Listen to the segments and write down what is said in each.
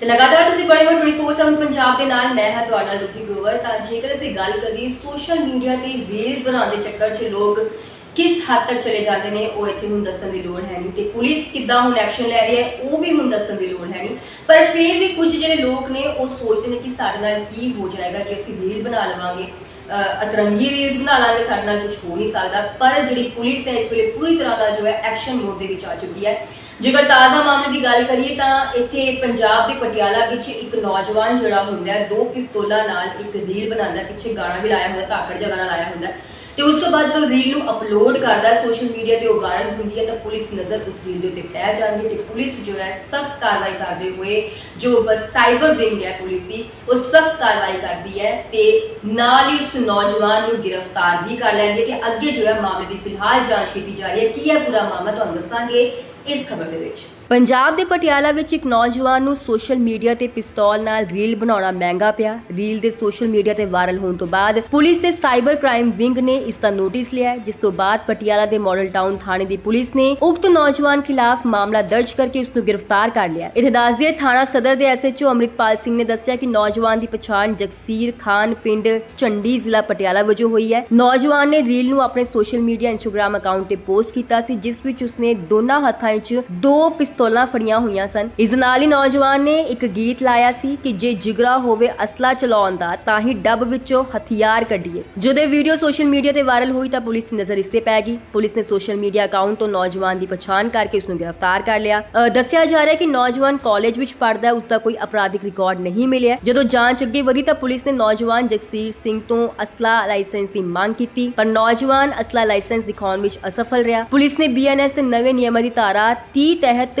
ਤੇ ਲਗਾਤਾਰ ਤੁਸੀਂ ਬਣੇ ਹੋ 24/7 ਪੰਜਾਬ ਦੇ ਨਾਲ, ਮੈਂ ਹਾਂ ਤੁਹਾਡਾ ਲੁਕੀ ਗੋਵਰ ਤਾਂ ਜੇਕਰ ਅਸੀਂ ਗੱਲ ਕਰੀਏ ਸੋਸ਼ਲ ਮੀਡੀਆ ਤੇ ਰੀਲਸ ਬਣਾਉਣ ਦੇ ਚੱਕਰ 'ਚ ਲੋਕ ਕਿਸ ਹੱਦ ਤੱਕ ਚਲੇ ਜਾਂਦੇ ਨੇ, ਉਹ ਇੱਥੇ ਹੁਣ ਦੱਸਣ ਦੀ ਲੋੜ ਹੈ ਨਹੀਂ। ਤੇ ਪੁਲਿਸ ਕਿੱਦਾਂ ਹੁਣ ਐਕਸ਼ਨ ਲੈ ਰਹੀ ਹੈ, ਉਹ ਵੀ ਹੁਣ ਦੱਸਣ ਦੀ ਲੋੜ ਹੈ ਨਹੀਂ। ਪਰ ਫਿਰ ਵੀ ਕੁਝ ਜਿਹੜੇ ਲੋਕ ਨੇ, ਉਹ ਸੋਚਦੇ ਨੇ ਕਿ ਸਾਡੇ ਨਾਲ ਕੀ ਹੋ ਜਾਏਗਾ ਜੇ ਅਸੀਂ ਰੀਲ ਬਣਾ ਲਵਾਂਗੇ। ਅਤਰੰਗੀ ਰੀਲਸ ਬਣਾ ਲਾਂਗੇ, ਸਾਡੇ ਨਾਲ ਕੁਝ ਹੋ ਨਹੀਂ ਸਕਦਾ। ਪਰ ਜਿਹੜੀ ਪੁਲਿਸ ਹੈ, ਇਸ ਵੇਲੇ ਪੂਰੀ ਤਰ੍ਹਾਂ ਦਾ ਜੋ ਹੈ ਐਕਸ਼ਨ ਮੋਡ ਦੇ ਵਿੱਚ ਆ ਚੁੱਕੀ ਹੈ। ਜੇਕਰ ਤਾਜ਼ਾ ਮਾਮਲੇ ਦੀ ਗੱਲ ਕਰੀਏ ਤਾਂ ਇੱਥੇ ਪੰਜਾਬ ਦੇ ਪਟਿਆਲਾ ਵਿੱਚ ਇੱਕ ਨੌਜਵਾਨ ਜਿਹੜਾ ਹੁੰਦਾ ਹੈ, ਦੋ ਪਿਸਤੌਲਾਂ ਨਾਲ ਇੱਕ ਰੀਲ ਬਣਾਉਂਦਾ, ਪਿੱਛੇ ਗਾਣਾ ਵੀ ਲਾਇਆ ਹੁੰਦਾ, ਧਾਕੜ ਜਿਹਾ ਗਾਣਾ ਲਾਇਆ ਹੁੰਦਾ। ਤੇ ਉਸ ਤੋਂ ਬਾਅਦ ਜਦੋਂ ਰੀਲ ਨੂੰ ਅਪਲੋਡ ਕਰਦਾ ਸੋਸ਼ਲ ਮੀਡੀਆ ਤੇ ਉਹ ਵਾਇਰਲ ਹੁੰਦੀ ਹੈ ਤਾਂ ਪੁਲਿਸ ਨਜ਼ਰ ਉਸ ਰੀਲ ਦੇ ਉੱਤੇ ਪੈ ਜਾਂਦੀ ਤੇ ਪੁਲਿਸ ਜੋ ਹੈ ਸਖਤ ਕਾਰਵਾਈ ਕਰਦੇ ਹੋਏ ਜੋ ਸਾਈਬਰ ਵਿੰਗ ਹੈ ਪੁਲਿਸ ਦੀ, ਉਹ ਸਖਤ ਕਾਰਵਾਈ ਕਰਦੀ ਹੈ ਤੇ ਨਾਲ ਹੀ ਉਸ ਨੌਜਵਾਨ ਨੂੰ ਗ੍ਰਿਫਤਾਰ ਵੀ ਕਰ ਲੈਂਦੀ ਹੈ ਕਿ ਅੱਗੇ ਜੋ ਹੈ ਮਾਮਲੇ ਦੀ ਫਿਲਹਾਲ ਜਾਂਚ ਕੀਤੀ ਜਾ ਰਹੀ ਹੈ। ਕੀ ਹੈ ਪੂਰਾ ਮਾਮਲਾ ਤੁਹਾਨੂੰ ਦੱਸਾਂਗੇ। ਇਸ ਖਬਰ ਦੇ ਵਿੱਚ। ਪੰਜਾਬ ਦੇ ਪਟਿਆਲਾ ਵਿੱਚ ਇੱਕ ਨੌਜਵਾਨ ਨੂੰ ਸੋਸ਼ਲ ਮੀਡੀਆ ਤੇ ਪਿਸਤੌਲ ਨਾਲ ਰੀਲ ਬਣਾਉਣਾ ਮਹਿੰਗਾ ਪਿਆ। ਰੀਲ ਦੇ ਸੋਸ਼ਲ ਮੀਡੀਆ ਤੇ ਵਾਇਰਲ ਹੋਣ ਤੋਂ ਬਾਅਦ ਪੁਲਿਸ ਤੇ ਸਾਈਬਰ ਕ੍ਰਾਈਮ ਵਿੰਗ ਨੇ ਇਸ ਦਾ ਨੋਟਿਸ ਲਿਆ ਜਿਸ ਤੋਂ ਬਾਅਦ ਪਟਿਆਲਾ ਦੇ ਮਾਡਲ ਟਾਊਨ ਥਾਣੇ ਦੀ ਪੁਲਿਸ ਨੇ ਉਕਤ ਨੌਜਵਾਨ ਖਿਲਾਫ ਮਾਮਲਾ ਦਰਜ ਕਰਕੇ ਉਸ ਨੂੰ ਗ੍ਰਿਫਤਾਰ ਕਰ ਲਿਆ ਇਥੇ ਦੱਸ ਦਈਏ ਥਾਣਾ ਸਦਰ ਦੇ ਐਸਐਚਓ ਅੰਮ੍ਰਿਤਪਾਲ ਸਿੰਘ ਨੇ ਦੱਸਿਆ ਕਿ ਨੌਜਵਾਨ ਦੀ ਪਛਾਣ ਜਗਸੀਰ ਖਾਨ ਪਿੰਡ ਚੰਡੀ ਜ਼ਿਲ੍ਹਾ ਪਟਿਆਲਾ ਵਜੋਂ ਹੋਈ ਹੈ। ਨੌਜਵਾਨ ਨੇ ਰੀਲ ਨੂੰ ਆਪਣੇ ਸੋਸ਼ਲ ਮੀਡੀਆ ਇੰਸਟਾਗ੍ਰam ਅਕਾਊਂਟ ਤੇ ਪੋਸਟ ਕੀਤਾ ਸੀ, ਜਿਸ ਵਿੱਚ ਉਸਨੇ ਦੋਨਾਂ ਹੱਥਾਂ 'ਚ ਦੋ ਪਿਸਤੌਲਾਂ ਫੜੀਆਂ ਹੋਈਆਂ ਸਨ। ਇਸ ਨਾਲ ਹੀ ਨੌਜਵਾਨ ਨੇ ਇੱਕ ਗੀਤ ਲਾਇਆ ਸੀ ਕਿ ਜੇ ਜਿਗਰਾ ਹੋਵੇ ਅਸਲਾ ਚਲਾਉਣ ਦਾ, ਤਾਂ ਹੀ ਡੱਬ ਵਿੱਚੋਂ ਹਥਿਆਰ ਕੱਢੀਏ। ਜਦੋਂ ਵੀਡੀਓ ਸੋਸ਼ਲ ਮੀਡੀਆ ਤੇ ਵਾਇਰਲ ਹੋਈ, ਤਾਂ ਪੁਲਿਸ ਦੀ ਨਜ਼ਰ ਇਸ ਤੇ ਪੈ ਗਈ। ਪੁਲਿਸ ਨੇ ਸੋਸ਼ਲ ਮੀਡੀਆ ਅਕਾਊਂਟ ਤੋਂ ਨੌਜਵਾਨ ਦੀ ਪਛਾਣ ਕਰਕੇ ਉਸ ਨੂੰ ਗ੍ਰਿਫਤਾਰ ਕਰ ਲਿਆ। ਦੱਸਿਆ ਜਾ ਰਿਹਾ ਹੈ ਕਿ ਨੌਜਵਾਨ ਕਾਲਜ ਵਿੱਚ ਪੜ੍ਹਦਾ ਹੈ ਉਸ ਦਾ ਕੋਈ ਅਪਰਾਧਿਕ ਰਿਕਾਰਡ ਨਹੀਂ ਮਿਲਿਆ। ਜਦੋਂ ਜਾਂਚ ਅੱਗੇ ਵਧੀ, ਤਾਂ ਪੁਲਿਸ ਨੇ ਨੌਜਵਾਨ ਜਗਸੀਰ ਸਿੰਘ ਤੋਂ ਅਸਲਾ ਲਾਇਸੈਂਸ ਦੀ ਮੰਗ ਕੀਤੀ, ਪਰ ਨੌਜਵਾਨ ਅਸਲਾ ਲਾਇਸੈਂਸ ਦਿਖਾਉਣ ਵਿੱਚ ਅਸਫਲ ਰਿਹਾ। ਪੁਲਿਸ ਨੇ ਬੀਐਨਐਸ ਦੇ ਨਵੇਂ ਨਿਯਮਾਂ ਦੀ ਧਾਰਾ 30 ਤਹਿਤ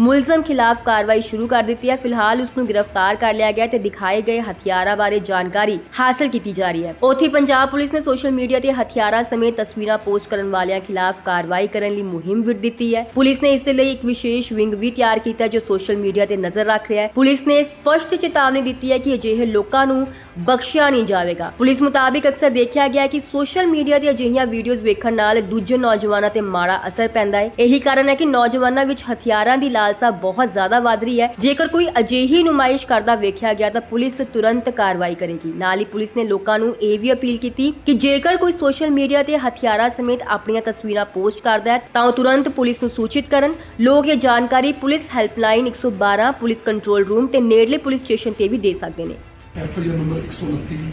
ਮੁਲਜ਼ਮ ਖਿਲਾਫ ਕਾਰਵਾਈ ਸ਼ੁਰੂ ਕਰ ਦਿੱਤੀ ਹੈ। ਫਿਲਹਾਲ ਉਸ ਨੂੰ ਗ੍ਰਿਫਤਾਰ ਕਰ ਲਿਆ ਗਿਆ ਤੇ ਦਿਖਾਏ ਗਏ ਹਥਿਆਰਾਂ ਬਾਰੇ ਜਾਣਕਾਰੀ ਹਾਸਲ ਕੀਤੀ ਜਾ ਰਹੀ ਹੈ। ਉੱਥੇ ਪੰਜਾਬ ਪੁਲਿਸ ਨੇ ਸੋਸ਼ਲ ਮੀਡੀਆ ਤੇ ਹਥਿਆਰਾਂ ਸਮੇਤ ਤਸਵੀਰਾਂ ਪੋਸਟ ਕਰਨ ਵਾਲਿਆਂ ਖਿਲਾਫ ਕਾਰਵਾਈ ਕਰਨ ਲਈ ਮੁਹਿੰਮ ਵਿੱਢ ਦਿੱਤੀ ਹੈ। ਪੁਲਿਸ ਨੇ ਇਸ ਦੇ ਲਈ ਇੱਕ ਵਿਸ਼ੇਸ਼ ਵਿੰਗ ਵੀ ਤਿਆਰ ਕੀਤਾ ਜੋ ਸੋਸ਼ਲ ਮੀਡੀਆ ਤੇ ਨਜ਼ਰ ਰੱਖ ਰਿਹਾ ਹੈ। ਪੁਲਿਸ ਨੇ ਸਪਸ਼ਟ ਚੇਤਾਵਨੀ ਦਿੱਤੀ ਹੈ ਕਿ ਅਜਿਹੇ ਲੋਕਾਂ ਨੂੰ ਬਖਸ਼ਿਆ ਨਹੀਂ ਜਾਵੇਗਾ। ਪੁਲਿਸ ਮੁਤਾਬਿਕ ਅਕਸਰ ਦੇਖਿਆ ਗਿਆ ਕਿ ਸੋਸ਼ਲ ਮੀਡੀਆ ਤੇ ਅਜਿਹੀਆਂ ਵੀਡੀਓਜ਼ ਵੇਖਣ ਨਾਲ ਦੂਜੇ ਨੌਜਵਾਨਾਂ ਤੇ ਮਾੜਾ ਅਸਰ ਪੈਂਦਾ ਹੈ। ਇਹੀ ਕਾਰਨ ਹੈ ਕਿ ਨੌਜਵਾਨਾਂ ਵਿੱਚ ਹਥਿਆਰਾਂ ਦੀ ਲਾਲਸਾ ਬਹੁਤ ਜ਼ਿਆਦਾ ਵੱਧ ਰਹੀ ਹੈ। ਜੇਕਰ ਕੋਈ ਅਜਿਹੀ ਨੁਮਾਇਸ਼ ਕਰਦਾ ਵੇਖਿਆ ਗਿਆ ਤਾਂ ਪੁਲਿਸ ਤੁਰੰਤ ਕਾਰਵਾਈ ਕਰੇਗੀ। ਨਾਲ ਹੀ ਪੁਲਿਸ ਨੇ ਲੋਕਾਂ ਨੂੰ ਇਹ ਵੀ ਅਪੀਲ ਕੀਤੀ ਕਿ ਜੇਕਰ ਕੋਈ ਸੋਸ਼ਲ ਮੀਡੀਆ ਤੇ ਹਥਿਆਰਾਂ ਸਮੇਤ ਆਪਣੀਆਂ ਤਸਵੀਰਾਂ ਪੋਸਟ ਕਰਦਾ ਹੈ, ਤਾਂ ਉਹ ਤੁਰੰਤ ਪੁਲਿਸ ਨੂੰ ਸੂਚਿਤ ਕਰਨ। ਲੋਕ ਇਹ ਜਾਣਕਾਰੀ police helpline 112 police control room ਤੇ ਨੇੜਲੇ ਪੁਲਿਸ ਸਟੇਸ਼ਨ ਤੇ ਵੀ ਦੇ ਸਕਦੇ ਨੇ। ਐਫਆਈਆਰ ਨੰਬਰ 129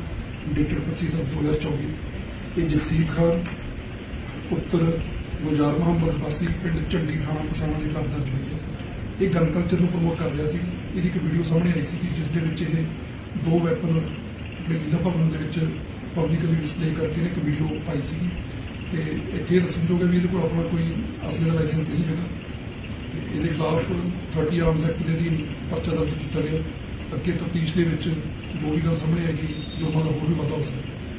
ਡੇਟਡ 25/2024 ਇਹ ਜਗਸੀਰ ਖਾਨ ਪੁੱਤਰ ਗੁਲਜ਼ਾਰ ਮੁਹੰਮਦ ਵਾਸੀ, ਪਿੰਡ ਝੰਡੀ ਥਾਣਾ, ਪਸਾਣਾ ਦੇ ਖਿਲਾਫ ਦਰਜ ਹੋਈ ਹੈ। ਇਹ ਗਨ ਕਲਚਰ ਨੂੰ ਪ੍ਰਮੋਟ ਕਰ ਰਿਹਾ ਸੀ। ਇਹਦੀ ਇੱਕ ਵੀਡੀਓ ਸਾਹਮਣੇ ਆਈ ਸੀ ਜਿਸ ਦੇ ਵਿੱਚ ਇਹ ਦੋ ਵੈਪਨ ਆਪਣੇ ਲੀਲਾ ਭਵਨ ਦੇ ਵਿੱਚ ਪਬਲਿਕਲੀ ਡਿਸਪਲੇ ਕਰਕੇ ਨੇ, ਇੱਕ ਵੀਡੀਓ ਪਾਈ ਸੀ। ਤੇ ਇੱਥੇ ਇਹ ਦੱਸਣਯੋਗ ਹੈ ਵੀ ਇਹਦੇ ਕੋਲ ਆਪਣਾ ਕੋਈ ਅਸਲੇ ਦਾ ਲਾਇਸੈਂਸ ਨਹੀਂ ਹੈਗਾ। ਤੇ ਇਹਦੇ ਖਿਲਾਫ 30 ਆਰਮਸ ਐਕਟ ਦੇ ਅਧੀਨ ਪਰਚਾ ਦਰਜ ਕੀਤਾ ਗਿਆ। ਅੱਗੇ ਤਫਤੀਸ਼ ਦੇ ਵਿੱਚ ਜੋ ਵੀ ਗੱਲ ਸਾਹਮਣੇ ਆਏਗੀ, ਜੋ ਮਾਦਾ ਹੋਰ ਵੀ ਵਾਧਾ ਹੋ ਸਕਦਾ